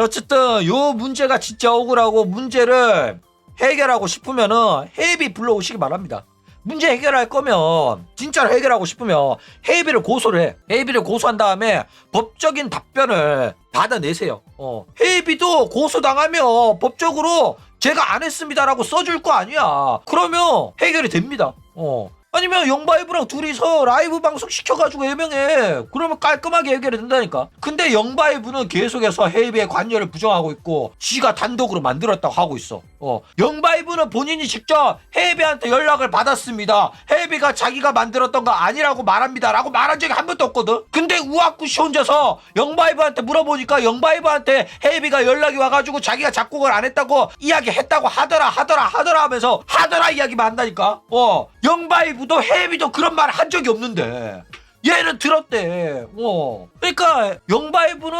자, 어쨌든 요 문제가 진짜 억울하고 문제를 해결하고 싶으면은 헤이비 불러오시기 바랍니다. 문제 해결할 거면 진짜로 해결하고 싶으면 헤이비를 고소를 해. 헤이비를 고소한 다음에 법적인 답변을 받아내세요. 어. 헤이비도 고소당하면 법적으로 제가 안 했습니다라고 써줄 거 아니야. 그러면 해결이 됩니다. 어. 아니면 영바이브랑 둘이서 라이브 방송 시켜가지고 해명해. 그러면 깔끔하게 해결이 된다니까. 근데 영바이브는 계속해서 헤이비의 관여를 부정하고 있고, 지가 단독으로 만들었다고 하고 있어. 어. 영바이브는 본인이 직접 헤이비한테 연락을 받았습니다. 헤이비가 자기가 만들었던 거 아니라고 말합니다. 라고 말한 적이 한 번도 없거든. 근데 우아쿠시 혼자서 영바이브한테 물어보니까 영바이브한테 헤이비가 연락이 와가지고 자기가 작곡을 안 했다고 이야기 했다고 하더라, 하더라, 하더라 하면서 하더라 이야기만 한다니까. 어. 영바이브 도 헤이비도 그런 말 한 적이 없는데. 얘는 들었대. 어. 그러니까 영바이브는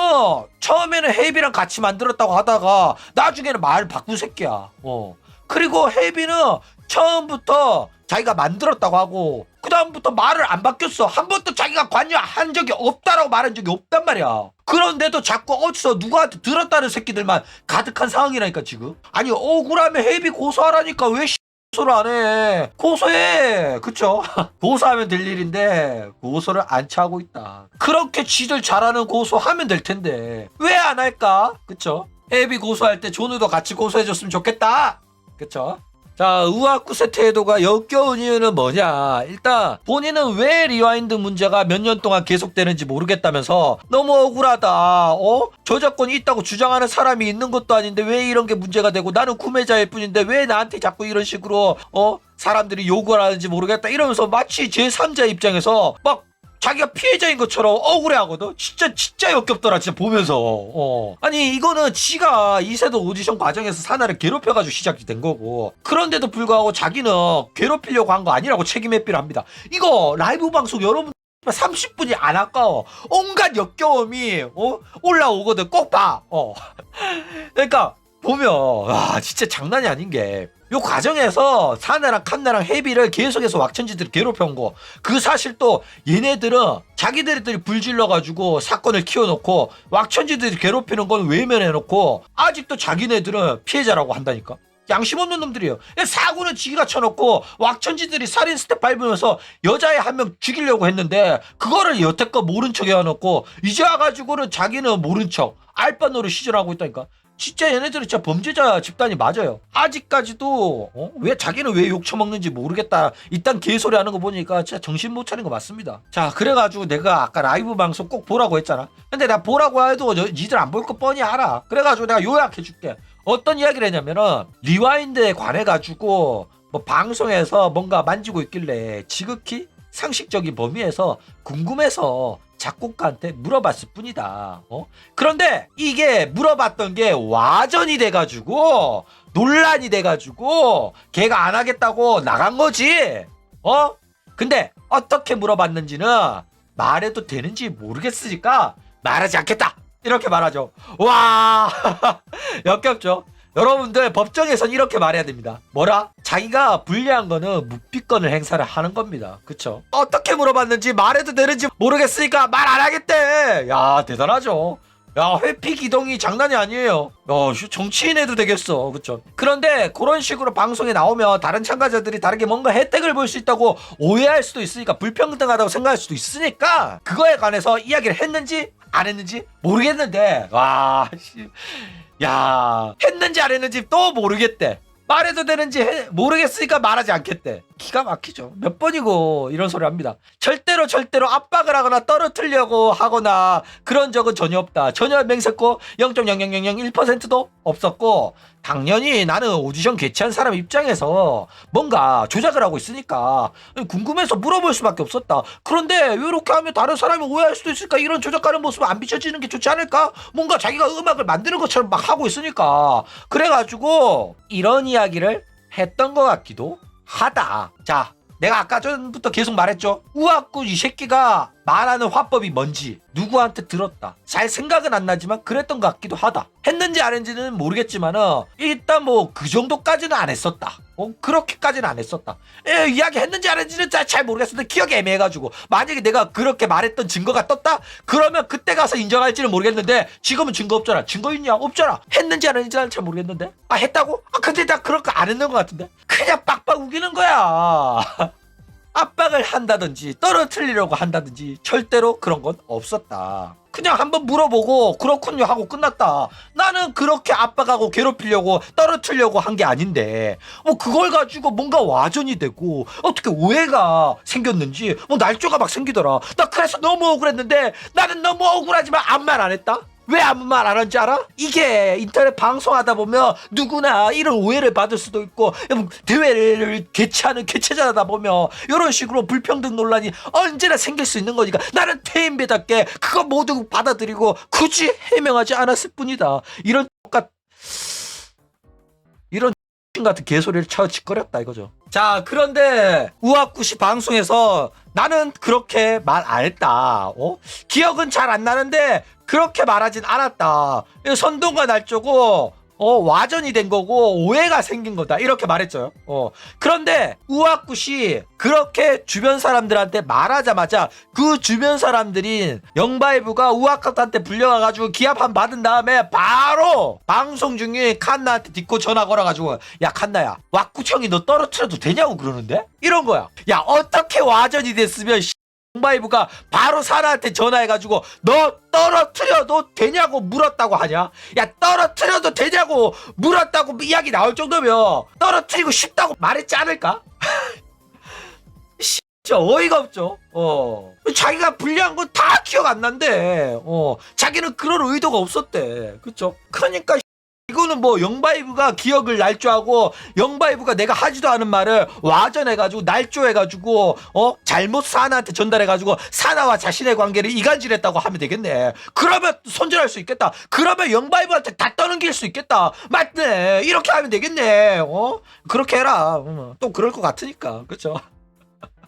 처음에는 헤이비랑 같이 만들었다고 하다가 나중에는 말 바꾼 새끼야. 어. 그리고 헤이비는 처음부터 자기가 만들었다고 하고 그 다음부터 말을 안 바뀌었어. 한 번도 자기가 관여한 적이 없다라고 말한 적이 없단 말이야. 그런데도 자꾸 어디서 누구한테 들었다는 새끼들만 가득한 상황이라니까 지금. 아니 억울하면 헤이비 고소하라니까 왜 고소를 안 해? 고소해. 그쵸? 고소하면 될 일인데 고소를 안 차고 있다. 그렇게 쥐들 잘하는 고소하면 될 텐데 왜 안 할까? 그쵸? 헤비 고소할 때 존우도 같이 고소해줬으면 좋겠다. 그쵸? 자, 우아쿠세 태도가 역겨운 이유는 뭐냐? 일단 본인은 왜 리와인드 문제가 몇 년 동안 계속되는지 모르겠다면서 너무 억울하다. 어? 저작권이 있다고 주장하는 사람이 있는 것도 아닌데 왜 이런 게 문제가 되고 나는 구매자일 뿐인데 왜 나한테 자꾸 이런 식으로 어? 사람들이 욕을 하는지 모르겠다 이러면서 마치 제3자 입장에서 막 자기가 피해자인 것처럼 억울해하거든. 진짜 진짜 역겹더라. 진짜 보면서. 어. 아니 이거는 지가 이세도 오디션 과정에서 사나를 괴롭혀가지고 시작이 된 거고. 그런데도 불구하고 자기는 괴롭히려고 한 거 아니라고 책임 회피를 합니다. 이거 라이브 방송 여러분 30분이 안 아까워. 온갖 역겨움이 어? 올라오거든. 꼭 봐. 어. 그러니까 보면 와 진짜 장난이 아닌 게. 요 과정에서 사나랑 칸나랑 헤비를 계속해서 왁천지들이 괴롭혀온 거. 그 사실 또 얘네들은 자기들이 불질러가지고 사건을 키워놓고 왁천지들이 괴롭히는 건 외면해놓고 아직도 자기네들은 피해자라고 한다니까. 양심 없는 놈들이에요. 사고는 지가 쳐놓고 왁천지들이 살인 스텝 밟으면서 여자애 한 명 죽이려고 했는데 그거를 여태껏 모른 척 해놓고 이제 와가지고는 자기는 모른 척 알바노를 시전하고 있다니까. 진짜 얘네들은 진짜 범죄자 집단이 맞아요. 아직까지도 어? 왜 자기는 왜 욕 처먹는지 모르겠다. 이딴 개소리 하는 거 보니까 진짜 정신 못 차린 거 맞습니다. 자 그래가지고 내가 아까 라이브 방송 꼭 보라고 했잖아. 근데 내가 보라고 해도 저- 니들 안 볼 거 뻔히 알아. 그래가지고 내가 요약해 줄게. 어떤 이야기를 했냐면은 리와인드에 관해 가지고 뭐 방송에서 뭔가 만지고 있길래 지극히 상식적인 범위에서 궁금해서 작곡가한테 물어봤을 뿐이다. 어? 그런데 이게 물어봤던 게 와전이 돼가지고 논란이 돼가지고 걔가 안 하겠다고 나간 거지. 어? 근데 어떻게 물어봤는지는 말해도 되는지 모르겠으니까 말하지 않겠다. 이렇게 말하죠. 와 역겹죠. 여러분들 법정에선 이렇게 말해야 됩니다. 뭐라? 자기가 불리한 거는 묵비권을 행사를 하는 겁니다. 그쵸? 어떻게 물어봤는지 말해도 되는지 모르겠으니까 말 안 하겠대. 야 대단하죠. 야 회피 기동이 장난이 아니에요. 야 씨, 정치인 해도 되겠어. 그쵸? 그런데 그런 식으로 방송에 나오면 다른 참가자들이 다르게 뭔가 혜택을 볼 수 있다고 오해할 수도 있으니까 불평등하다고 생각할 수도 있으니까 그거에 관해서 이야기를 했는지 안 했는지 모르겠는데. 와 씨. 야 했는지 안 했는지 또 모르겠대. 말해도 되는지 해- 모르겠으니까 말하지 않겠대 기가 막히죠. 몇 번이고 이런 소리 합니다. 절대로 절대로 압박을 하거나 떨어뜨리려고 하거나 그런 적은 전혀 없다. 전혀 맹세코 0.0001%도 없었고 당연히 나는 오디션 개최한 사람 입장에서 뭔가 조작을 하고 있으니까 궁금해서 물어볼 수밖에 없었다. 그런데 이렇게 하면 다른 사람이 오해할 수도 있으니까? 이런 조작하는 모습을 안 비춰지는 게 좋지 않을까? 뭔가 자기가 음악을 만드는 것처럼 막 하고 있으니까. 그래가지고 이런 이야기를 했던 것 같기도 하다. 자. 내가 아까 전부터 계속 말했죠. 우악구 이 새끼가 말하는 화법이 뭔지 누구한테 들었다. 잘 생각은 안 나지만 그랬던 것 같기도 하다. 했는지 안 했는지는 모르겠지만은 일단 뭐 그 정도까지는 안 했었다. 어, 그렇게까지는 안 했었다. 에, 이야기 했는지 안 했는지는 잘, 잘 모르겠는데 기억이 애매해가지고 만약에 내가 그렇게 말했던 증거가 떴다? 그러면 그때 가서 인정할지는 모르겠는데 지금은 증거 없잖아. 증거 있냐? 없잖아. 했는지 안 했는지는 잘 모르겠는데. 아 했다고? 아 근데 나거안 했는 것 같은데. 그냥 빡빡 우기는 거야. 압박을 한다든지 떨어뜨리려고 한다든지 절대로 그런 건 없었다. 그냥 한번 물어보고 그렇군요 하고 끝났다. 나는 그렇게 압박하고 괴롭히려고 떨어뜨리려고 한 게 아닌데 뭐 그걸 가지고 뭔가 와전이 되고 어떻게 오해가 생겼는지 뭐 날조가 막 생기더라. 나 그래서 너무 억울했는데 나는 너무 억울하지만 아무 말 안 했다. 왜 아무 말안 한지 알아? 이게 인터넷 방송하다 보면 누구나 이런 오해를 받을 수도 있고 대회를 개최하는 개최자다 보면 이런 식으로 불평등 논란이 언제나 생길 수 있는 거니까 나는 태인배답게 그거 모두 받아들이고 굳이 해명하지 않았을 뿐이다. 이런 똑같 같은 개소리를 쳐 짓거렸다 이거죠. 자 그런데 우악구시 방송에서 나는 그렇게 말 안 했다. 어? 기억은 잘 안 나는데 그렇게 말하진 않았다. 선동과 날조고 어, 와전이 된 거고 오해가 생긴 거다 이렇게 말했죠. 어. 그런데 우악굿이 그렇게 주변 사람들한테 말하자마자 그 주변 사람들인 영바이브가 우악굿한테 불려가가지고 기합한 받은 다음에 바로 방송 중에 칸나한테 딛고 전화 걸어가지고 야 칸나야 형이 너 떨어뜨려도 되냐고 그러는데 이런 거야. 야 어떻게 와전이 됐으면 영 바이브가 바로 사라한테 전화해가지고 너 떨어뜨려도 되냐고 물었다고 하냐? 야 떨어뜨려도 되냐고 물었다고 이야기 나올 정도면 떨어뜨리고 싶다고 말했지 않을까? 진짜 어이가 없죠. 어 자기가 불리한 건 다 기억 안 난대. 어 자기는 그런 의도가 없었대. 그쵸? 그러니까 이거는 뭐 영바이브가 기억을 날조하고 영바이브가 내가 하지도 않은 말을 와전해가지고 날조해가지고 어 잘못 사나한테 전달해가지고 사나와 자신의 관계를 이간질했다고 하면 되겠네. 그러면 손절할 수 있겠다. 그러면 영바이브한테 다 떠넘길 수 있겠다. 맞네. 이렇게 하면 되겠네. 어 그렇게 해라. 음, 또 그럴 것 같으니까 그렇죠.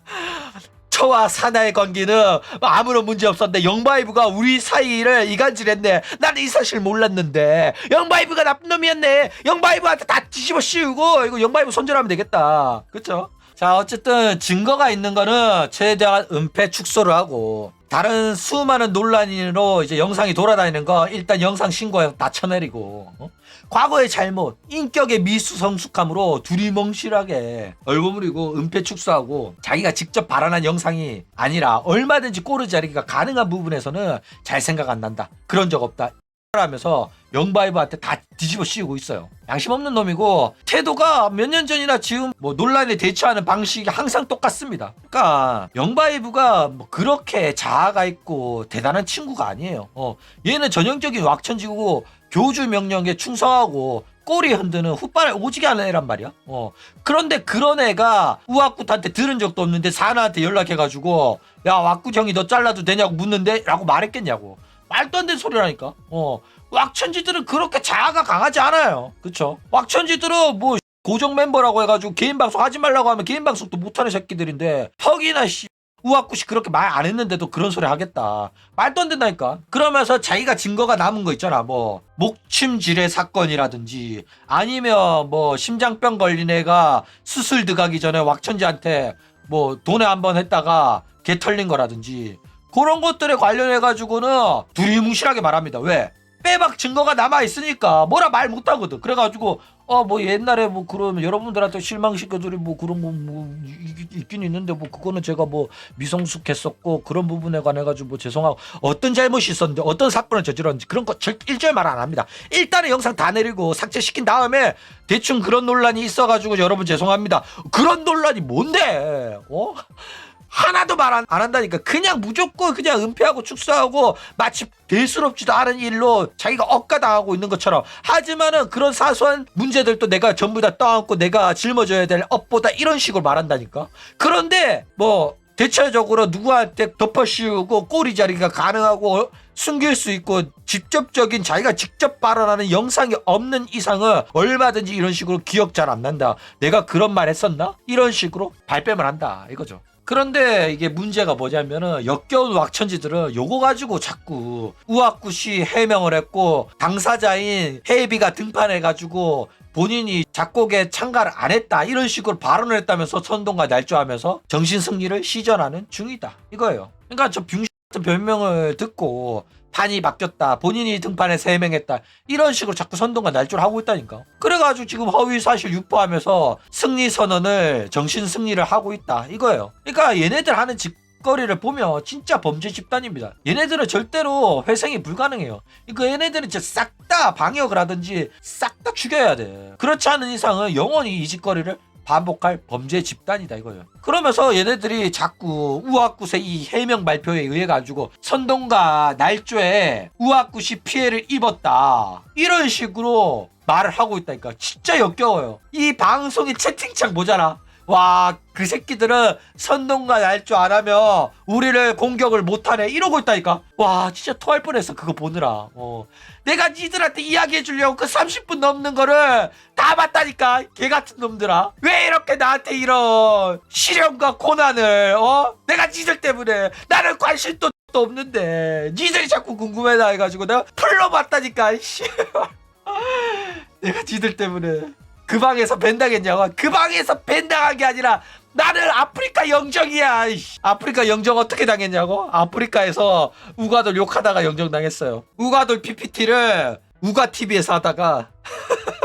저와 사나의 관계는 아무런 문제 없었는데 영바이브가 우리 사이를 이간질했네. 나는 이 사실 몰랐는데 영바이브가 나쁜 놈이었네. 영바이브한테 다 뒤집어 씌우고 이거 영바이브 손절하면 되겠다. 그렇죠? 자 어쨌든 증거가 있는 거는 최대한 은폐 축소를 하고 다른 수많은 논란으로 이제 영상이 돌아다니는 거 일단 영상 신고해 다 쳐내리고 어? 과거의 잘못 인격의 미수 성숙함으로 두리멍실하게 얼버무리고 은폐 축소하고 자기가 직접 발언한 영상이 아니라 얼마든지 꼬르 자리기가 가능한 부분에서는 잘 생각 안 난다 그런 적 없다 하면서 영바이브한테 다 뒤집어 씌우고 있어요. 양심 없는 놈이고 태도가 몇 년 전이나 지금 뭐 논란에 대처하는 방식이 항상 똑같습니다. 그러니까 영바이브가 뭐 그렇게 자아가 있고 대단한 친구가 아니에요. 어, 얘는 전형적인 왁천지고 교주 명령에 충성하고 꼬리 흔드는 훗바를 오지게 하는 애란 말이야. 어. 그런데 그런 애가 우악굿한테 들은 적도 없는데 사나한테 연락해가지고 야 왁굿 형이 너 잘라도 되냐고 묻는데 라고 말했겠냐고. 말도 안 되는 소리라니까. 어. 왁천지들은 그렇게 자아가 강하지 않아요. 그쵸? 왁천지들은 뭐 고정 멤버라고 해가지고 개인 방송 하지 말라고 하면 개인 방송도 못하는 새끼들인데 턱이나 씨 우악굿이 그렇게 말 안 했는데도 그런 소리 하겠다. 말도 안 된다니까. 그러면서 자기가 증거가 남은 거 있잖아. 뭐 목침질의 사건이라든지 아니면 뭐 심장병 걸린 애가 수술 들어가기 전에 왁천지한테 뭐 돈에 한번 했다가 개 털린 거라든지 그런 것들에 관련해 가지고는 두리뭉실하게 말합니다. 왜? 빼박 증거가 남아 있으니까 뭐라 말 못하거든. 그래가지고 어 뭐 옛날에 뭐 그러면 여러분들한테 실망시켜드린 뭐 그런 거 뭐 있긴 있는데 뭐 그거는 제가 뭐 미성숙했었고 그런 부분에 관해 가지고 뭐 죄송하고 어떤 잘못이 있었는지 어떤 사건을 저질렀는지 그런 거 절 일절 말 안 합니다. 일단은 영상 다 내리고 삭제시킨 다음에 대충 그런 논란이 있어가지고 여러분 죄송합니다. 그런 논란이 뭔데? 어? 하나도 말 안 한다니까 그냥 무조건 그냥 은폐하고 축소하고 마치 대수롭지도 않은 일로 자기가 억가당하고 있는 것처럼 하지만은 그런 사소한 문제들도 내가 전부 다 떠안고 내가 짊어져야 될 업보다 이런 식으로 말한다니까 그런데 뭐 대체적으로 누구한테 덮어씌우고 꼬리 자리가 가능하고 숨길 수 있고 직접적인 자기가 직접 발언하는 영상이 없는 이상은 얼마든지 이런 식으로 기억 잘 안 난다. 내가 그런 말 했었나? 이런 식으로 발뺌을 한다. 이거죠. 그런데 이게 문제가 뭐냐면은 역겨운 왁천지들은 요거 가지고 자꾸 우악굿이 해명을 했고 당사자인 헤이비가 등판해가지고 본인이 작곡에 참가를 안 했다 이런 식으로 발언을 했다면서 선동과 날조하면서 정신 승리를 시전하는 중이다 이거예요. 그러니까 저 병신 같은 변명을 듣고 판이 바뀌었다 본인이 등판해서 해명했다 이런 식으로 자꾸 선동과 날조를 하고 있다니까. 그래가지고 지금 허위 사실 유포하면서 승리 선언을 정신 승리를 하고 있다 이거예요. 그러니까 얘네들 하는 짓거리를 보면 진짜 범죄 집단입니다. 얘네들은 절대로 회생이 불가능해요. 그러니까 얘네들은 진짜 싹 다 방역을 하든지 싹 다 죽여야 돼. 그렇지 않은 이상은 영원히 이 짓거리를 반복할 범죄 집단이다 이거예요. 그러면서 얘네들이 자꾸 우악굿의 이 해명 발표에 의해 가지고 선동과 날조에 우악굿이 피해를 입었다 이런 식으로 말을 하고 있다니까 진짜 역겨워요. 이 방송의 채팅창 보잖아. 와, 그 새끼들은 선동과 날조 안 하면 우리를 공격을 못하네. 이러고 있다니까. 와, 진짜 토할 뻔했어. 그거 보느라. 어. 내가 니들한테 이야기해 주려고 그 30분 넘는 거를 다 봤다니까. 개 같은 놈들아. 왜 이렇게 나한테 이런 시련과 고난을, 어? 내가 니들 때문에 나는 관심도 없는데. 니들이 자꾸 궁금해다 해가지고 내가 풀러 봤다니까. 씨. 내가 니들 때문에. 그 방에서 벤당했냐고 그 방에서 벤당한 게 아니라 나는 아프리카 영정이야. 아프리카 영정 어떻게 당했냐고 아프리카에서 우가돌 욕하다가 영정 당했어요 우가돌 PPT를 우가 TV에서 하다가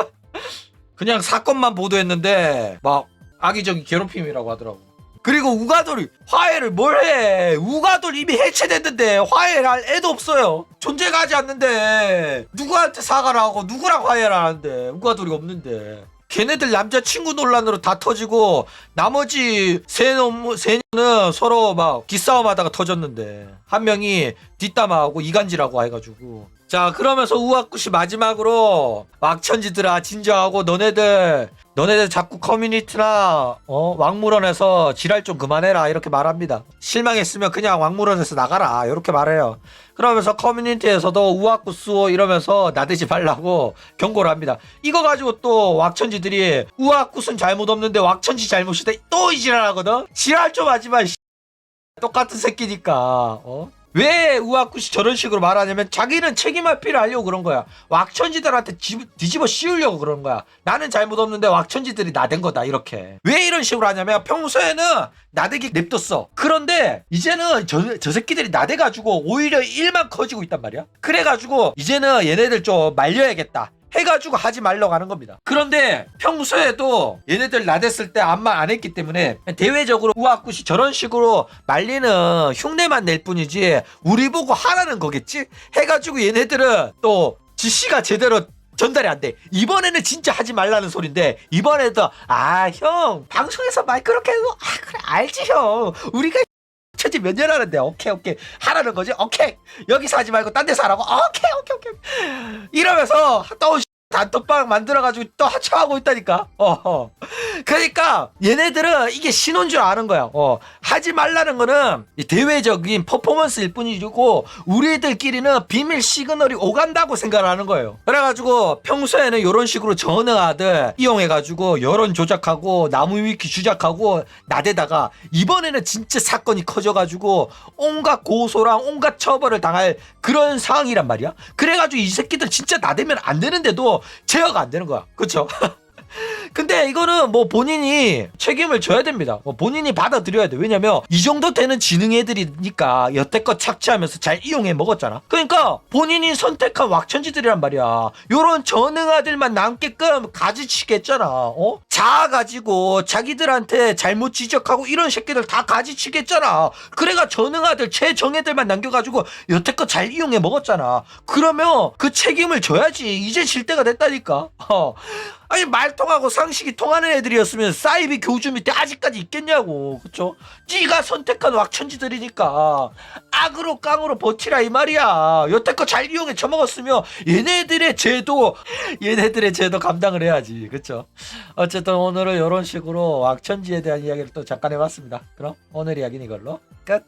그냥 사건만 보도했는데 막 악의적인 괴롭힘이라고 하더라고 그리고 우가돌이 화해를 뭘 해? 우가돌 이미 해체됐는데 화해를 할 애도 없어요. 존재가 하지 않는데 누구한테 사과를 하고 누구랑 화해를 하는데 우가돌이 없는데. 걔네들 남자친구 논란으로 다 터지고 나머지 세 놈, 세 년은 서로 막 기싸움 하다가 터졌는데 한 명이 뒷담화하고 이간질하고 해가지고 자 그러면서 우악굿이 마지막으로 막천지들아 진정하고 너네들 너네들 자꾸 커뮤니티나 어 왕물원에서 지랄 좀 그만해라 이렇게 말합니다. 실망했으면 그냥 왕물원에서 나가라 이렇게 말해요. 그러면서 커뮤니티에서도 수호 이러면서 나대지 말라고 경고를 합니다. 이거 가지고 또 왁천지들이 우악굿은 잘못 없는데 왁천지 잘못이다 또 이 지랄하거든? 지랄 좀 하지마 이 똑같은 새끼니까 어? 왜 우악굿이 저런 식으로 말하냐면 자기는 책임을 필요 하려고 그런 거야. 왁천지들한테 집- 뒤집어 씌우려고 그런 거야. 나는 잘못 없는데 왁천지들이 나댄 거다 이렇게. 왜 이런 식으로 하냐면 평소에는 나대기 냅뒀어. 그런데 이제는 저, 저 새끼들이 나대가지고 오히려 일만 커지고 있단 말이야. 그래가지고 이제는 얘네들 좀 말려야겠다. 해가지고 하지 말라고 하는 겁니다. 그런데 평소에도 얘네들 나댔을 때 아무 말 안 했기 때문에 대외적으로 우악굿이 저런 식으로 말리는 흉내만 낼 뿐이지 우리 보고 하라는 거겠지? 해가지고 얘네들은 또 지시가 제대로 전달이 안 돼. 이번에는 진짜 하지 말라는 소린데 이번에도 아 형 방송에서 말 그렇게 해도 아 그래 알지 형 우리가 천지 몇년 하는데 오케이 오케이. 하라는 거지? 오케이. 여기서 하지 말고 딴 데서 하라고? 오케이 오케이 오케이 이러면서 또 단톡방 만들어가지고 또 하차하고 있다니까. 어. 그러니까 얘네들은 이게 신호인 줄 아는 거야. 어. 하지 말라는 거는 이 대외적인 퍼포먼스일 뿐이고 우리들끼리는 비밀 시그널이 오간다고 생각을 하는 거예요. 그래가지고 평소에는 이런 식으로 전화들 이용해가지고 여론 조작하고 나무 위키 주작하고 나대다가 이번에는 진짜 사건이 커져가지고 온갖 고소랑 온갖 처벌을 당할 그런 상황이란 말이야. 그래가지고 이 새끼들 진짜 나대면 안 되는데도 제어가 안 되는 거야. 그쵸? 근데 이거는 뭐 본인이 책임을 져야 됩니다. 뭐 본인이 받아들여야 돼. 왜냐면 이 정도 되는 지능 애들이니까 여태껏 착취하면서 잘 이용해 먹었잖아. 그러니까 본인이 선택한 왁천지들이란 말이야. 요런 전능아들만 남게끔 가지치겠잖아. 어? 자아 가지고 자기들한테 잘못 지적하고 이런 새끼들 다 가지치겠잖아. 그래가 전능아들 최정예들만 남겨가지고 여태껏 잘 이용해 먹었잖아. 그러면 그 책임을 져야지. 이제 질 때가 됐다니까. 어. 아니 말 통하고 상식이 통하는 애들이었으면 사이비 교주 밑에 아직까지 있겠냐고. 그쵸? 네가 선택한 왁천지들이니까. 악으로 깡으로 버티라 이 말이야. 여태껏 잘 이용해 처먹었으면 얘네들의 죄도 얘네들의 죄도 감당을 해야지. 그쵸? 어쨌든 오늘은 이런 식으로 왁천지에 대한 이야기를 또 잠깐 해봤습니다. 그럼 오늘 이야기는 이걸로 끝